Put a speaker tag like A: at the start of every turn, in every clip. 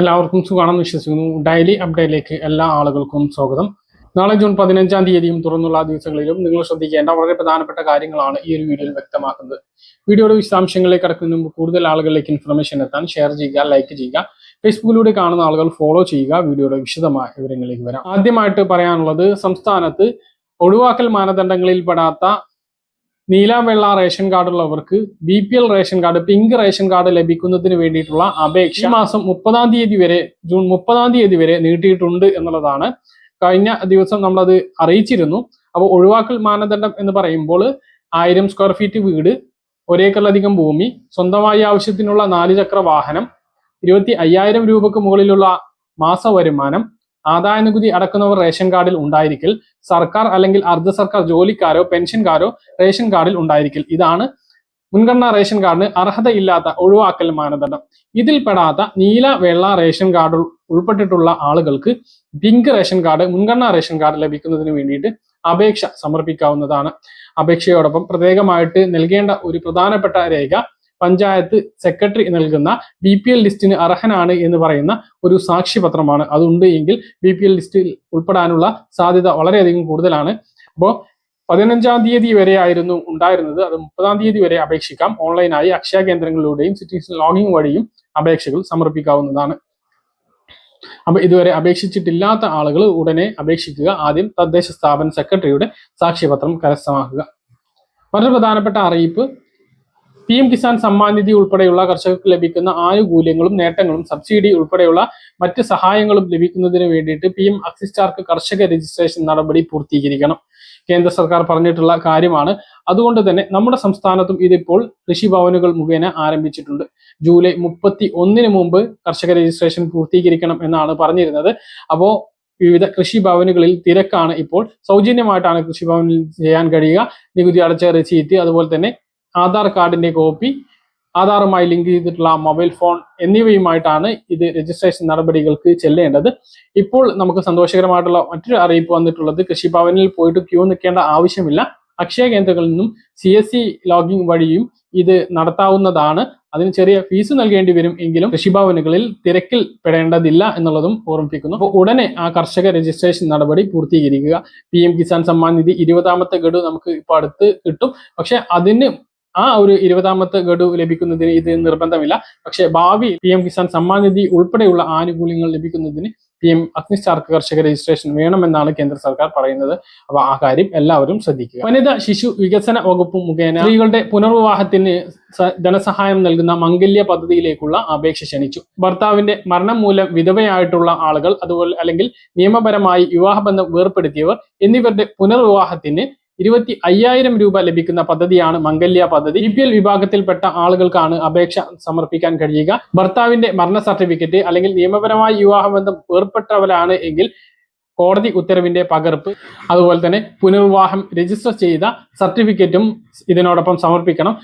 A: എല്ലാവർക്കും സുഖമാണെന്ന് വിശ്വസിക്കുന്നു. ഡെയിലി അപ്ഡേറ്റിലേക്ക് എല്ലാ ആളുകൾക്കും സ്വാഗതം. നാളെ ജൂൺ പതിനഞ്ചാം തീയതിയും തുറന്നുള്ള ദിവസങ്ങളിലും നിങ്ങൾ ശ്രദ്ധിക്കേണ്ട വളരെ പ്രധാനപ്പെട്ട കാര്യങ്ങളാണ് ഈ ഒരു വീഡിയോയിൽ വ്യക്തമാക്കുന്നത്. വീഡിയോയുടെ വിശദാംശങ്ങളിലേക്ക് കടക്കുന്നതിന് മുമ്പ് കൂടുതൽ ആളുകളിലേക്ക് ഇൻഫർമേഷൻ എത്താൻ ഷെയർ ചെയ്യുക ലൈക്ക് ചെയ്യുക ഫേസ്ബുക്കിലൂടെ കാണുന്ന ആളുകൾ ഫോളോ ചെയ്യുക വീഡിയോയുടെ വിശദമായ വിവരങ്ങളിലേക്ക് വരാം. ആദ്യമായിട്ട് പറയാനുള്ളത് സംസ്ഥാനത്ത് ഒഴിവാക്കൽ മാനദണ്ഡങ്ങളിൽ പെടാത്ത നീല വെള്ള ration കാർഡുള്ളവർക്ക് B P L ration card pink ration card ലഭിക്കുന്നതിന് വേണ്ടിയിട്ടുള്ള അപേക്ഷ ഈ മാസം മുപ്പതാം തീയതി വരെ ജൂൺ മുപ്പതാം തീയതി വരെ നീട്ടിയിട്ടുണ്ട് എന്നുള്ളതാണ്. കഴിഞ്ഞ ദിവസം നമ്മളത് അറിയിച്ചിരുന്നു. അപ്പോൾ ഒഴിവാക്കൽ മാനദണ്ഡം എന്ന് പറയുമ്പോൾ ആയിരം സ്ക്വയർ ഫീറ്റ് വീട് ഒരേക്കറിലധികം ഭൂമി സ്വന്തമായി ആവശ്യത്തിനുള്ള നാല് ചക്ര വാഹനം ഇരുപത്തി അയ്യായിരം രൂപക്ക് മുകളിലുള്ള മാസ വരുമാനം ആദായ നികുതി അടക്കുന്നവർ റേഷൻ കാർഡിൽ ഉണ്ടായിരിക്കൽ സർക്കാർ അല്ലെങ്കിൽ അർദ്ധ സർക്കാർ ജോലിക്കാരോ പെൻഷൻകാരോ റേഷൻ കാർഡിൽ ഉണ്ടായിരിക്കൽ. ഇതാണ് മുൻഗണനാ റേഷൻ കാർഡിന് അർഹതയില്ലാത്ത ഒഴിവാക്കൽ മാനദണ്ഡം. ഇതിൽപ്പെടാത്ത നീല വെള്ള റേഷൻ കാർഡ് ഉൾപ്പെട്ടിട്ടുള്ള ആളുകൾക്ക് പിങ്ക് റേഷൻ കാർഡ് മുൻഗണനാ റേഷൻ കാർഡ് ലഭിക്കുന്നതിന് വേണ്ടിയിട്ട് അപേക്ഷ സമർപ്പിക്കാവുന്നതാണ്. അപേക്ഷയോടൊപ്പം പ്രത്യേകമായിട്ട് നൽകേണ്ട ഒരു പ്രധാനപ്പെട്ട രേഖ പഞ്ചായത്ത് സെക്രട്ടറി നൽകുന്ന ബി പി എൽ ലിസ്റ്റിന് അർഹനാണ് എന്ന് പറയുന്ന ഒരു സാക്ഷ്യപത്രമാണ് അതുണ്ട് എങ്കിൽ ബി പി എൽ ലിസ്റ്റിൽ ഉൾപ്പെടാനുള്ള സാധ്യത വളരെയധികം കൂടുതലാണ്. അപ്പോൾ പതിനഞ്ചാം തീയതി വരെയായിരുന്നു ഉണ്ടായിരുന്നത്. അത് മുപ്പതാം തീയതി വരെ അപേക്ഷിക്കാം. ഓൺലൈനായി അക്ഷയ കേന്ദ്രങ്ങളിലൂടെയും സിറ്റിസൺ ലോഗിൻ വഴിയും അപേക്ഷകൾ സമർപ്പിക്കാവുന്നതാണ്. അപ്പൊ ഇതുവരെ അപേക്ഷിച്ചിട്ടില്ലാത്ത ആളുകൾ ഉടനെ അപേക്ഷിക്കുക. ആദ്യം തദ്ദേശ സ്ഥാപന സെക്രട്ടറിയുടെ സാക്ഷ്യപത്രം കരസ്ഥമാക്കുക. മറ്റൊരു പ്രധാനപ്പെട്ട അറിയിപ്പ് പി എം കിസാൻ സമ്മാൻ നിധി ഉൾപ്പെടെയുള്ള കർഷകർക്ക് ലഭിക്കുന്ന ആനുകൂല്യങ്ങളും നേട്ടങ്ങളും സബ്സിഡി ഉൾപ്പെടെയുള്ള മറ്റ് സഹായങ്ങളും ലഭിക്കുന്നതിന് വേണ്ടിയിട്ട് പി എം അക്സിസ്റ്റാർക്ക് കർഷക രജിസ്ട്രേഷൻ നടപടി പൂർത്തീകരിക്കണം. കേന്ദ്ര സർക്കാർ പറഞ്ഞിട്ടുള്ള കാര്യമാണ്. അതുകൊണ്ട് തന്നെ നമ്മുടെ സംസ്ഥാനത്തും ഇതിപ്പോൾ കൃഷിഭവനുകൾ മുഖേന ആരംഭിച്ചിട്ടുണ്ട്. ജൂലൈ മുപ്പത്തി ഒന്നിന് മുമ്പ് കർഷക രജിസ്ട്രേഷൻ പൂർത്തീകരിക്കണം എന്നാണ് പറഞ്ഞിരുന്നത്. അപ്പോൾ വിവിധ കൃഷിഭവനുകളിൽ തിരക്കാണ് ഇപ്പോൾ. സൗജന്യമായിട്ടാണ് കൃഷിഭവനിൽ ചെയ്യാൻ കഴിയുക. നികുതി അടച്ച റെസീറ്റ് അതുപോലെ തന്നെ ആധാർ കാർഡിന്റെ കോപ്പി ആധാറുമായി ലിങ്ക് ചെയ്തിട്ടുള്ള മൊബൈൽ ഫോൺ എന്നിവയുമായിട്ടാണ് ഇത് രജിസ്ട്രേഷൻ നടപടികൾക്ക് ചെല്ലേണ്ടത്. ഇപ്പോൾ നമുക്ക് സന്തോഷകരമായിട്ടുള്ള മറ്റൊരു അറിയിപ്പ് വന്നിട്ടുള്ളത് കൃഷിഭവനിൽ പോയിട്ട് ക്യൂ നിൽക്കേണ്ട ആവശ്യമില്ല. അക്ഷയ കേന്ദ്രങ്ങളിൽ നിന്നും സി എസ് സി ലോഗിൻ വഴിയും ഇത് നടത്താവുന്നതാണ്. അതിന് ചെറിയ ഫീസ് നൽകേണ്ടി വരും എങ്കിലും കൃഷിഭവനുകളിൽ തിരക്കിൽ പെടേണ്ടതില്ല എന്നുള്ളതും ഓർമ്മിപ്പിക്കുന്നു. അപ്പോൾ ഉടനെ ആ കർഷക രജിസ്ട്രേഷൻ നടപടി പൂർത്തീകരിക്കുക. പി എം കിസാൻ സമ്മാൻ നിധി ഇരുപതാമത്തെ ഗഡു നമുക്ക് ഇപ്പോൾ അടുത്ത് കിട്ടും. പക്ഷെ അതിന് ആ ഒരു ഇരുപതാമത്തെ ഗഡു ലഭിക്കുന്നതിന് ഇത് നിർബന്ധമില്ല. പക്ഷേ ഭാവിയിൽ പി എം കിസാൻ സമ്മാൻ നിധി ഉൾപ്പെടെയുള്ള ആനുകൂല്യങ്ങൾ ലഭിക്കുന്നതിന് പി എം അഗ്നിസ്റ്റാർക്ക് കർഷക രജിസ്ട്രേഷൻ വേണമെന്നാണ് കേന്ദ്ര സർക്കാർ പറയുന്നത്. അപ്പൊ ആ കാര്യം എല്ലാവരും ശ്രദ്ധിക്കുക. വനിതാ ശിശു വികസന വകുപ്പ് മുഖേന സ്ത്രീകളുടെ പുനർവിവാഹത്തിന് ധനസഹായം നൽകുന്ന മംഗല്യ പദ്ധതിയിലേക്കുള്ള അപേക്ഷ ക്ഷണിച്ചു. ഭർത്താവിന്റെ മരണം മൂലം വിധവയായിട്ടുള്ള ആളുകൾ അതുപോലെ അല്ലെങ്കിൽ നിയമപരമായി വിവാഹബന്ധം വേർപ്പെടുത്തിയവർ എന്നിവരുടെ പുനർവിവാഹത്തിന് ഇരുപത്തി അയ്യായിരം രൂപ ലഭിക്കുന്ന പദ്ധതിയാണ് മംഗല്യ പദ്ധതി. ബി പി എൽ വിഭാഗത്തിൽപ്പെട്ട ആളുകൾക്കാണ് അപേക്ഷ സമർപ്പിക്കാൻ കഴിയുക. ഭർത്താവിന്റെ മരണ സർട്ടിഫിക്കറ്റ് അല്ലെങ്കിൽ നിയമപരമായ വിവാഹബന്ധം ഏർപ്പെട്ടവരാണ് എങ്കിൽ കോടതി ഉത്തരവിന്റെ പകർപ്പ് അതുപോലെ തന്നെ പുനർവിവാഹം രജിസ്റ്റർ ചെയ്ത സർട്ടിഫിക്കറ്റും ഇതിനോടൊപ്പം സമർപ്പിക്കണം.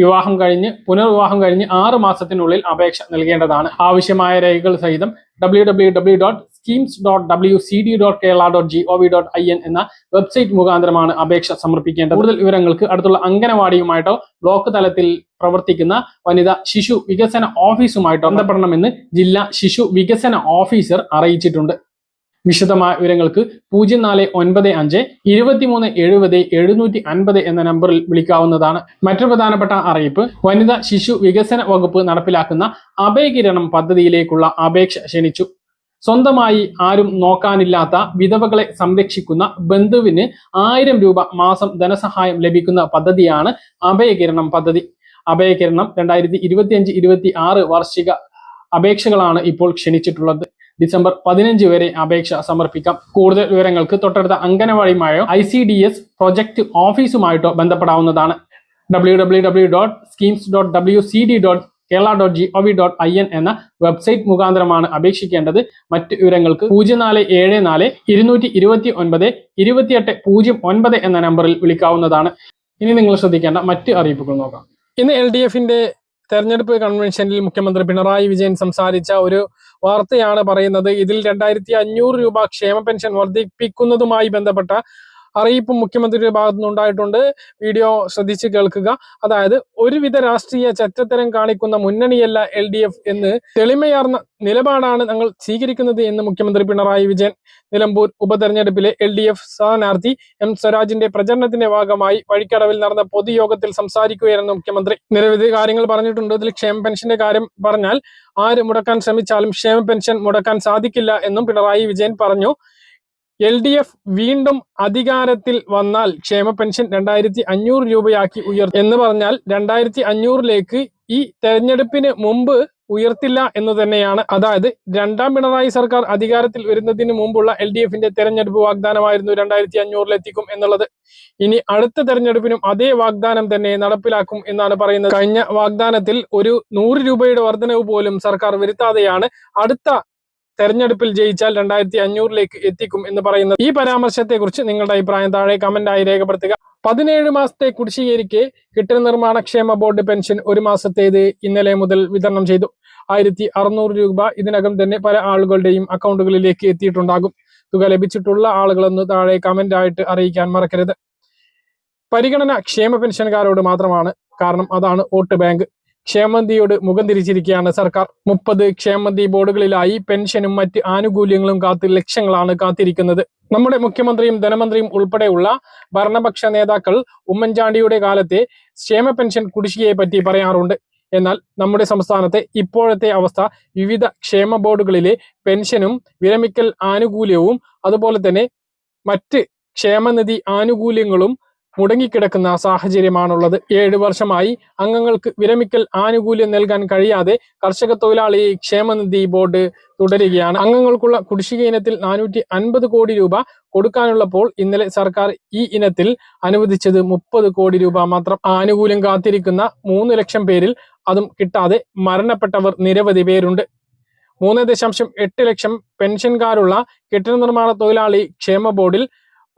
A: വിവാഹം കഴിഞ്ഞ് പുനർവിവാഹം കഴിഞ്ഞ് ആറ് മാസത്തിനുള്ളിൽ അപേക്ഷ നൽകേണ്ടതാണ്. ആവശ്യമായ രേഖകൾ സഹിതം W W W dot schemes dot W C D dot Kerala dot G O V dot I N എന്ന വെബ്സൈറ്റ് മുഖാന്തരമാണ് അപേക്ഷ സമർപ്പിക്കേണ്ടത്. കൂടുതൽ വിവരങ്ങൾക്ക് അടുത്തുള്ള അംഗനവാടിയുമായിട്ടോ ബ്ലോക്ക് തലത്തിൽ പ്രവർത്തിക്കുന്ന വനിതാ ശിശു വികസന ഓഫീസുമായിട്ടോ ബന്ധപ്പെടണമെന്ന് ജില്ലാ ശിശു വികസന ഓഫീസർ അറിയിച്ചിട്ടുണ്ട്. വിശദമായ വിവരങ്ങൾക്ക് പൂജ്യം നാല് ഒൻപത് അഞ്ച് ഇരുപത്തിമൂന്ന് എഴുപത് എഴുന്നൂറ്റി അൻപത് എന്ന നമ്പറിൽ വിളിക്കാവുന്നതാണ്. മറ്റൊരു പ്രധാനപ്പെട്ട അറിയിപ്പ് വനിതാ ശിശു വികസന വകുപ്പ് നടപ്പിലാക്കുന്ന അഭയകിരണം പദ്ധതിയിലേക്കുള്ള അപേക്ഷ ക്ഷണിച്ചു. സ്വന്തമായി ആരും നോക്കാനില്ലാത്ത വിധവകളെ സംരക്ഷിക്കുന്ന ബന്ധുവിന് ആയിരം രൂപ മാസം ധനസഹായം ലഭിക്കുന്ന പദ്ധതിയാണ് അഭയകിരണം പദ്ധതി. അഭയകിരണം രണ്ടായിരത്തി ഇരുപത്തിയഞ്ച് ഇരുപത്തി ആറ് വാർഷിക അപേക്ഷകളാണ് ഇപ്പോൾ ക്ഷണിച്ചിട്ടുള്ളത്. ഡിസംബർ പതിനഞ്ച് വരെ അപേക്ഷ സമർപ്പിക്കാം. കൂടുതൽ വിവരങ്ങൾക്ക് തൊട്ടടുത്ത അംഗനവാടിയുമായോ I C D S project ഓഫീസുമായിട്ടോ ബന്ധപ്പെടാവുന്നതാണ്. W W W dot schemes dot W C D dot Kerala dot G O V dot I N എന്ന വെബ്സൈറ്റ് മുഖാന്തരമാണ് അപേക്ഷിക്കേണ്ടത്. മറ്റ് വിവരങ്ങൾക്ക് പൂജ്യം നാല് ഏഴ് നാല് ഇരുന്നൂറ്റി ഇരുപത്തി ഒൻപത് ഇരുപത്തിയെട്ട് പൂജ്യം ഒൻപത് എന്ന നമ്പറിൽ വിളിക്കാവുന്നതാണ്. ഇനി നിങ്ങൾ ശ്രദ്ധിക്കേണ്ട മറ്റ് അറിയിപ്പുകൾ നോക്കാം. ഇന്ന് എൽ ഡി എഫിന്റെ തെരഞ്ഞെടുപ്പ് കൺവെൻഷനിൽ മുഖ്യമന്ത്രി പിണറായി വിജയൻ സംസാരിച്ച ഒരു വാർത്തയാണ് പറയുന്നത്. ഇതിൽ രണ്ടായിരത്തി അഞ്ഞൂറ് രൂപ ക്ഷേമ പെൻഷൻ വർദ്ധിപ്പിക്കുന്നതുമായി ബന്ധപ്പെട്ട
B: അറിയിപ്പും മുഖ്യമന്ത്രിയുടെ ഭാഗത്തു നിന്നുണ്ടായിട്ടുണ്ട് വീഡിയോ ശ്രദ്ധിച്ച് കേൾക്കുക. അതായത് ഒരുവിധ രാഷ്ട്രീയ ചറ്റത്തരം കാണിക്കുന്ന മുന്നണിയല്ല എൽ ഡി എഫ് എന്ന് തെളിമയാർന്ന നിലപാടാണ് ഞങ്ങൾ സ്വീകരിക്കുന്നത് എന്ന് മുഖ്യമന്ത്രി പിണറായി വിജയൻ നിലമ്പൂർ ഉപതെരഞ്ഞെടുപ്പിലെ എൽ ഡി എഫ് സ്ഥാനാർത്ഥി എം സ്വരാജിന്റെ പ്രചരണത്തിന്റെ ഭാഗമായി വഴിക്കടവിൽ നടന്ന പൊതുയോഗത്തിൽ സംസാരിക്കുകയായിരുന്നു മുഖ്യമന്ത്രി. നിരവധി കാര്യങ്ങൾ പറഞ്ഞിട്ടുണ്ട്. ഇതിൽ ക്ഷേമ പെൻഷന്റെ കാര്യം പറഞ്ഞാൽ ആര് മുടക്കാൻ ശ്രമിച്ചാലും ക്ഷേമ പെൻഷൻ മുടക്കാൻ സാധിക്കില്ല എന്നും പിണറായി വിജയൻ പറഞ്ഞു. എൽ ഡി എഫ് വീണ്ടും അധികാരത്തിൽ വന്നാൽ ക്ഷേമ പെൻഷൻ രണ്ടായിരത്തി അഞ്ഞൂറ് രൂപയാക്കി ഉയർ എന്ന് പറഞ്ഞാൽ രണ്ടായിരത്തി അഞ്ഞൂറിലേക്ക് ഈ തെരഞ്ഞെടുപ്പിന് മുമ്പ് ഉയർത്തില്ല എന്ന് തന്നെയാണ്. അതായത് രണ്ടാം പിണറായി സർക്കാർ അധികാരത്തിൽ വരുന്നതിന് മുമ്പുള്ള എൽ ഡി എഫിന്റെ തെരഞ്ഞെടുപ്പ് വാഗ്ദാനമായിരുന്നു രണ്ടായിരത്തി അഞ്ഞൂറിലെത്തിക്കും എന്നുള്ളത്. ഇനി അടുത്ത തെരഞ്ഞെടുപ്പിനും അതേ വാഗ്ദാനം തന്നെ നടപ്പിലാക്കും എന്നാണ് പറയുന്നത്. കഴിഞ്ഞ വാഗ്ദാനത്തിൽ ഒരു നൂറ് രൂപയുടെ വർധനവ് പോലും സർക്കാർ വരുത്താതെയാണ് അടുത്ത തെരഞ്ഞെടുപ്പിൽ ജയിച്ചാൽ രണ്ടായിരത്തി അഞ്ഞൂറിലേക്ക് എത്തിക്കും എന്ന് പറയുന്നത് ഈ പരാമർശത്തെ കുറിച്ച് നിങ്ങളുടെ അഭിപ്രായം താഴെ കമന്റായി രേഖപ്പെടുത്തുക. പതിനേഴ് മാസത്തെ കുടിശ്ശികയ്ക്ക് കെട്ടിട നിർമ്മാണ ക്ഷേമ ബോർഡ് പെൻഷൻ ഒരു മാസത്തേത് ഇന്നലെ മുതൽ വിതരണം ചെയ്തു. ആയിരത്തി അറുന്നൂറ് രൂപ ഇതിനകം തന്നെ പല ആളുകളുടെയും അക്കൗണ്ടുകളിലേക്ക് എത്തിയിട്ടുണ്ടാകും. തുക ലഭിച്ചിട്ടുള്ള ആളുകളൊന്ന് താഴെ കമന്റ് ആയിട്ട് അറിയിക്കാൻ മറക്കരുത്. പരിഗണന ക്ഷേമ പെൻഷൻകാരോട് മാത്രമാണ്. കാരണം അതാണ് വോട്ട് ബാങ്ക്. ക്ഷേമനിധിയോട് മുഖം തിരിച്ചിരിക്കുകയാണ് സർക്കാർ. മുപ്പത് ക്ഷേമനിധി ബോർഡുകളിലായി പെൻഷനും മറ്റ് ആനുകൂല്യങ്ങളും കാത്ത് ലക്ഷങ്ങളാണ് കാത്തിരിക്കുന്നത്. നമ്മുടെ മുഖ്യമന്ത്രിയും ധനമന്ത്രിയും ഉൾപ്പെടെയുള്ള ഭരണപക്ഷ നേതാക്കൾ ഉമ്മൻചാണ്ടിയുടെ കാലത്തെ ക്ഷേമ പെൻഷൻ കുടിശ്ശികയെ പറ്റി പറയാറുണ്ട്. എന്നാൽ നമ്മുടെ സംസ്ഥാനത്തെ ഇപ്പോഴത്തെ അവസ്ഥ വിവിധ ക്ഷേമ ബോർഡുകളിലെ പെൻഷനും വിരമിക്കൽ ആനുകൂല്യവും അതുപോലെ തന്നെ മറ്റ് ക്ഷേമനിധി ആനുകൂല്യങ്ങളും മുടങ്ങിക്കിടക്കുന്ന സാഹചര്യമാണുള്ളത്. ഏഴ് വർഷമായി അംഗങ്ങൾക്ക് വിരമിക്കൽ ആനുകൂല്യം നൽകാൻ കഴിയാതെ കർഷക തൊഴിലാളി ക്ഷേമനിധി ബോർഡ് തുടരുകയാണ്. അംഗങ്ങൾക്കുള്ള കുടിശ്ശിക ഇനത്തിൽ നാനൂറ്റി അൻപത് കോടി രൂപ കൊടുക്കാനുള്ളപ്പോൾ ഇന്നലെ സർക്കാർ ഈ ഇനത്തിൽ അനുവദിച്ചത് മുപ്പത് കോടി രൂപ മാത്രം. ആനുകൂല്യം കാത്തിരിക്കുന്ന മൂന്ന് ലക്ഷം പേരിൽ അതും കിട്ടാതെ മരണപ്പെട്ടവർ നിരവധി പേരുണ്ട്. മൂന്ന് ദശാംശം എട്ട് ലക്ഷം പെൻഷൻകാരുള്ള കെട്ടിട നിർമ്മാണ തൊഴിലാളി ക്ഷേമ ബോർഡിൽ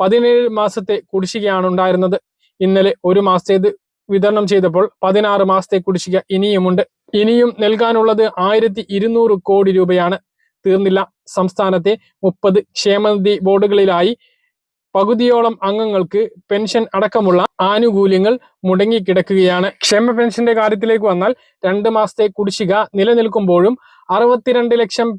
B: പതിനേഴ് മാസത്തെ കുടിശ്ശികയാണ് ഉണ്ടായിരുന്നത്. ഇന്നലെ ഒരു മാസത്തേത് വിതരണം ചെയ്തപ്പോൾ പതിനാറ് മാസത്തെ കുടിശ്ശിക ഇനിയുമുണ്ട്. ഇനിയും നൽകാനുള്ളത് ആയിരത്തി ഇരുന്നൂറ് കോടി രൂപയാണ്. തീർന്നില്ല. സംസ്ഥാനത്തെ മുപ്പത് ക്ഷേമനിധി ബോർഡുകളിലായി പകുതിയോളം അംഗങ്ങൾക്ക് പെൻഷൻ അടക്കമുള്ള ആനുകൂല്യങ്ങൾ മുടങ്ങിക്കിടക്കുകയാണ്. ക്ഷേമ പെൻഷന്റെ കാര്യത്തിലേക്ക് വന്നാൽ രണ്ട് മാസത്തെ കുടിശ്ശിക നിലനിൽക്കുമ്പോഴും അറുപത്തിരണ്ട് ലക്ഷം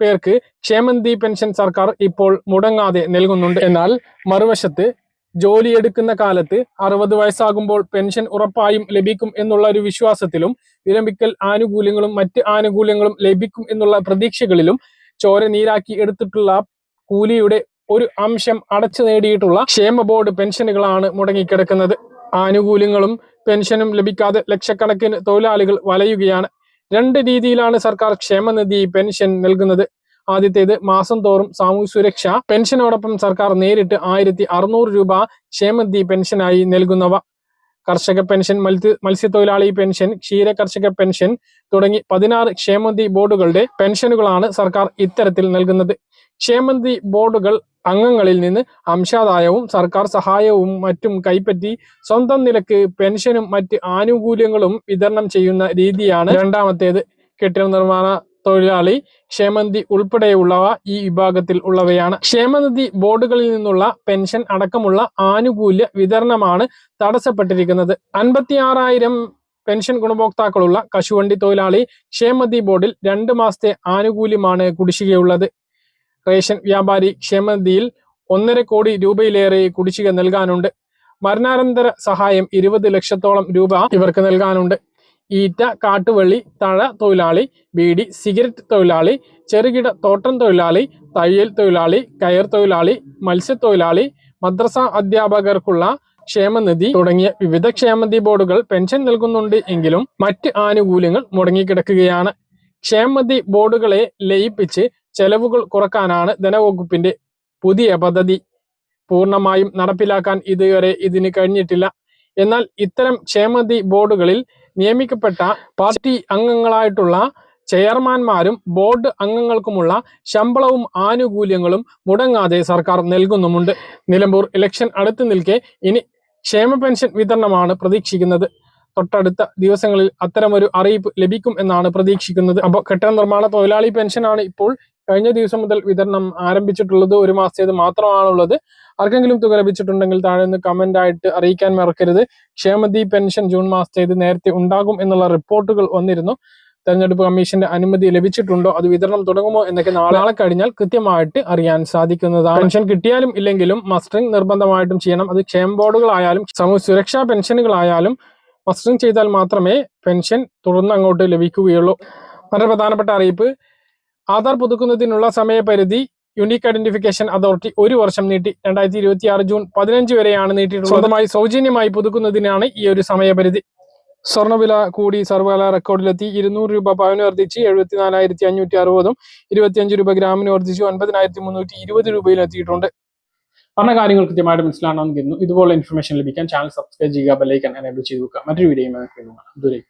B: പേർക്ക് ക്ഷേമനിധി പെൻഷൻ സർക്കാർ ഇപ്പോൾ മുടങ്ങാതെ നൽകുന്നുണ്ട്. എന്നാൽ മറുവശത്ത് ജോലിയെടുക്കുന്ന കാലത്ത് അറുപത് വയസ്സാകുമ്പോൾ പെൻഷൻ ഉറപ്പായും ലഭിക്കും എന്നുള്ള ഒരു വിശ്വാസത്തിലും വിരമിക്കൽ ആനുകൂല്യങ്ങളും മറ്റ് ആനുകൂല്യങ്ങളും ലഭിക്കും എന്നുള്ള പ്രതീക്ഷകളിലും ചോര നീരാക്കി എടുത്തിട്ടുള്ള കൂലിയുടെ ഒരു അംശം അടച്ചു നേടിയിട്ടുള്ള ക്ഷേമ ബോർഡ് പെൻഷനുകളാണ് മുടങ്ങിക്കിടക്കുന്നത്. ആനുകൂല്യങ്ങളും പെൻഷനും ലഭിക്കാതെ ലക്ഷക്കണക്കിന് തൊഴിലാളികൾ വലയുകയാണ്. രണ്ട് രീതിയിലാണ് സർക്കാർ ക്ഷേമനിധി പെൻഷൻ നൽകുന്നത്. ആദ്യത്തേത് മാസം തോറും സാമൂഹ്യ സുരക്ഷ. പെൻഷനോടൊപ്പം സർക്കാർ നേരിട്ട് ആയിരത്തി അറുന്നൂറ് രൂപ ക്ഷേമനിധി പെൻഷനായി നൽകുന്നവ. കർഷക പെൻഷൻ മത്സ്യ മത്സ്യത്തൊഴിലാളി പെൻഷൻ ക്ഷീര കർഷക പെൻഷൻ തുടങ്ങി പതിനാറ് ക്ഷേമനിധി ബോർഡുകളുടെ പെൻഷനുകളാണ് സർക്കാർ ഇത്തരത്തിൽ നൽകുന്നത്. ക്ഷേമനിധി ബോർഡുകൾ അംഗങ്ങളിൽ നിന്ന് അംശാദായവും സർക്കാർ സഹായവും മറ്റും കൈപ്പറ്റി സ്വന്തം നിലയ്ക്ക് പെൻഷനും മറ്റ് ആനുകൂല്യങ്ങളും വിതരണം ചെയ്യുന്ന രീതിയാണ് രണ്ടാമത്തേത് കെട്ടിട നിർമ്മാണ തൊഴിലാളി ക്ഷേമനിധി ഉൾപ്പെടെയുള്ളവ ഈ വിഭാഗത്തിൽ ഉള്ളവയാണ്. ക്ഷേമനിധി ബോർഡുകളിൽ നിന്നുള്ള പെൻഷൻ അടക്കമുള്ള ആനുകൂല്യ വിതരണമാണ് തടസ്സപ്പെട്ടിരിക്കുന്നത്. അൻപത്തി ആറായിരം പെൻഷൻ ഗുണഭോക്താക്കളുള്ള കശുവണ്ടി തൊഴിലാളി ക്ഷേമനിധി ബോർഡിൽ രണ്ട് മാസത്തെ ആനുകൂല്യമാണ് കുടിശ്ശികയുള്ളത്. റേഷൻ വ്യാപാരി ക്ഷേമനിധിയിൽ ഒന്നര കോടി രൂപയിലേറെ കുടിശ്ശിക നൽകാനുണ്ട്. മരണാനന്തര സഹായം ഇരുപത് ലക്ഷത്തോളം രൂപ ഇവർക്ക് നൽകാനുണ്ട്. ഈറ്റ കാട്ടുവള്ളി തഴ തൊഴിലാളി ബീഡി സിഗരറ്റ് തൊഴിലാളി ചെറുകിട തോട്ടം തൊഴിലാളി തയ്യൽ തൊഴിലാളി കയർ തൊഴിലാളി മത്സ്യത്തൊഴിലാളി മദ്രസ അധ്യാപകർക്കുള്ള ക്ഷേമനിധി തുടങ്ങിയ വിവിധ ക്ഷേമനിധി ബോർഡുകൾ പെൻഷൻ നൽകുന്നുണ്ട് എങ്കിലും മറ്റ് ആനുകൂല്യങ്ങൾ മുടങ്ങിക്കിടക്കുകയാണ്. ക്ഷേമനിധി ബോർഡുകളെ ലയിപ്പിച്ച് ചെലവുകൾ കുറക്കാനാണ് ധനവകുപ്പിന്റെ പുതിയ പദ്ധതി. പൂർണമായും നടപ്പിലാക്കാൻ ഇതുവരെ ഇതിന് കഴിഞ്ഞിട്ടില്ല. എന്നാൽ ഇത്തരം ക്ഷേമനിധി ബോർഡുകളിൽ നിയമിക്കപ്പെട്ട പാർട്ടി അംഗങ്ങളായിട്ടുള്ള ചെയർമാൻമാരും ബോർഡ് അംഗങ്ങൾക്കുമുള്ള ശമ്പളവും ആനുകൂല്യങ്ങളും മുടങ്ങാതെ സർക്കാർ നൽകുന്നുമുണ്ട്. നിലമ്പൂർ ഇലക്ഷൻ അടുത്തു നിൽക്കെ ഇനി ക്ഷേമ പെൻഷൻ വിതരണമാണ് പ്രതീക്ഷിക്കുന്നത്. തൊട്ടടുത്ത ദിവസങ്ങളിൽ അത്തരമൊരു അറിയിപ്പ് ലഭിക്കും എന്നാണ് പ്രതീക്ഷിക്കുന്നത്. അപ്പോൾ കെട്ടിട നിർമ്മാണ തൊഴിലാളി പെൻഷനാണ് ഇപ്പോൾ കഴിഞ്ഞ ദിവസം മുതൽ വിതരണം ആരംഭിച്ചിട്ടുള്ളത് ഒരു മാസത്തേത് മാത്രമാണുള്ളത്. ആർക്കെങ്കിലും തുക ലഭിച്ചിട്ടുണ്ടെങ്കിൽ താഴെ നിന്ന് കമന്റ് ആയിട്ട് അറിയിക്കാൻ മറക്കരുത്. ക്ഷേമതി പെൻഷൻ ജൂൺ മാസത്തേത് നേരത്തെ ഉണ്ടാകും എന്നുള്ള റിപ്പോർട്ടുകൾ വന്നിരുന്നു. തെരഞ്ഞെടുപ്പ് കമ്മീഷന്റെ അനുമതി ലഭിച്ചിട്ടുണ്ടോ? അത് വിതരണം തുടങ്ങുമോ എന്നൊക്കെ നാളെ കഴിഞ്ഞാൽ കൃത്യമായിട്ട് അറിയാൻ സാധിക്കുന്നതാണ്. പെൻഷൻ കിട്ടിയാലും ഇല്ലെങ്കിലും മസ്റ്ററിംഗ് നിർബന്ധമായിട്ടും ചെയ്യണം. അത് ക്ഷേമ ബോർഡുകളായാലും സമൂഹ സുരക്ഷാ പെൻഷനുകളായാലും മസ്റ്ററിംഗ് ചെയ്താൽ മാത്രമേ പെൻഷൻ തുടർന്ന് അങ്ങോട്ട് ലഭിക്കുകയുള്ളൂ. വളരെ പ്രധാനപ്പെട്ട അറിയിപ്പ്. ആധാർ പുതുക്കുന്നതിനുള്ള സമയപരിധി യുണീക്ക് ഐഡന്റിഫിക്കേഷൻ അതോറിറ്റി ഒരു വർഷം നീട്ടി. രണ്ടായിരത്തി ഇരുപത്തി ആറ് ജൂൺ പതിനഞ്ച് വരെയാണ് നീട്ടിയിട്ടുള്ളത്. സ്വന്തമായി സൗജന്യമായി പുതുക്കുന്നതിനാണ് ഈ ഒരു സമയപരിധി. സ്വർണവില കൂടി സർവകല റെക്കോർഡിലെത്തി. ഇരുന്നൂറ് രൂപ പവന് വർദ്ധിച്ച് എഴുപത്തിനാലായിരത്തി അഞ്ഞൂറ്റി അറുപതും ഇരുപത്തിയഞ്ച് രൂപ ഗ്രാമിന് വർദ്ധിച്ച് ഒൻപതിനായിരത്തി മുന്നൂറ്റി ഇരുപത് രൂപയിൽ എത്തിയിട്ടുണ്ട്. പറഞ്ഞ കാര്യങ്ങൾ കൃത്യമായിട്ട് മനസ്സിലാണെന്ന് കരുതുന്നു. ഇതുപോലെ ഇൻഫർമേഷൻ ലഭിക്കാൻ ചാനൽ സബ്സ്ക്രൈബ് ചെയ്യുക ബെല്ലൈക്കൻ എനേബിൾ ചെയ്ത് വെക്കുക മറ്റൊരു വീഡിയോ ദൂരേക്ക്